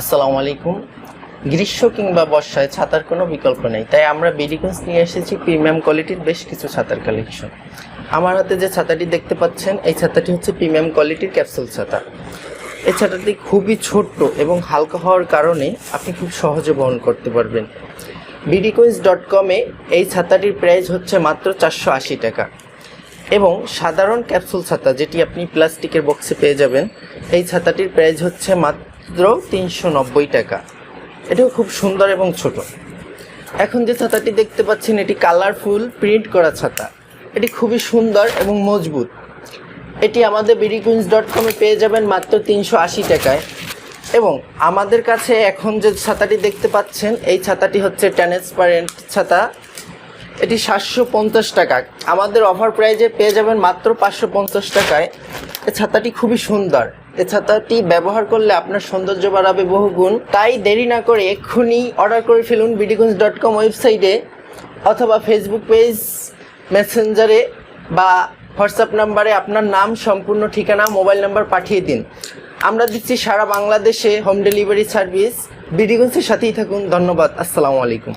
আসসালামু আলাইকুম। গ্রীষ্ম কিংবা বর্ষায় ছাতার কোনো বিকল্প নেই। তাই আমরা বিডিগঞ্জ নিয়ে এসেছি প্রিমিয়াম কোয়ালিটির বেশ কিছু ছাতার কালেকশন। আমার হাতে যে ছাতাটি দেখতে পাচ্ছেন, এই ছাতাটি হচ্ছে প্রিমিয়াম কোয়ালিটির ক্যাপসুল ছাতা। এই ছাতাটি খুবই ছোট্ট এবং হালকা হওয়ার কারণে আপনি খুব সহজে বহন করতে পারবেন। বিডিকোইজ ডট কমে এই ছাতাটির প্রাইস হচ্ছে মাত্র চারশো আশি টাকা। এবং সাধারণ ক্যাপসুল ছাতা যেটি আপনি প্লাস্টিকের বক্সে পেয়ে যাবেন, এই ছাতাটির প্রাইস হচ্ছে মাত্র তিনশো নব্বই টাকা। এটাও খুব সুন্দর এবং ছোট। এখন যে ছাতাটি দেখতে পাচ্ছেন, এটি কালারফুল, প্রিন্ট করা ছাতা। এটি খুবই সুন্দর এবং মজবুত। এটি আমাদের বিডিকুইন্স ডট কমে পেয়ে যাবেন মাত্র তিনশো আশি টাকায়। এবং আমাদের কাছে এখন যে ছাতাটি দেখতে পাচ্ছেন, এই ছাতাটি হচ্ছে ট্রান্সপারেন্ট ছাতা। এটি সাতশো পঞ্চাশ টাকা। আমাদের অফার প্রাইজে পেয়ে যাবেন মাত্র পাঁচশো পঞ্চাশ টাকায়। এ ছাতাটি খুবই সুন্দর। এ ছাতাটি ব্যবহার করলে আপনার সৌন্দর্য বাড়াবে বহু গুণ তাই দেরি না করে এক্ষুনি অর্ডার করে ফেলুন বিডিগঞ্জ ডট কম ওয়েবসাইটে অথবা ফেসবুক পেজ মেসেঞ্জারে বা হোয়াটসঅ্যাপ নাম্বারে আপনার নাম, সম্পূর্ণ ঠিকানা মোবাইল নাম্বার পাঠিয়ে দিন। আমরা দিচ্ছি সারা বাংলাদেশে হোম ডেলিভারি সার্ভিস বিডিগঞ্জের সাথেই থাকুন। ধন্যবাদ। আসসালামু আলাইকুম।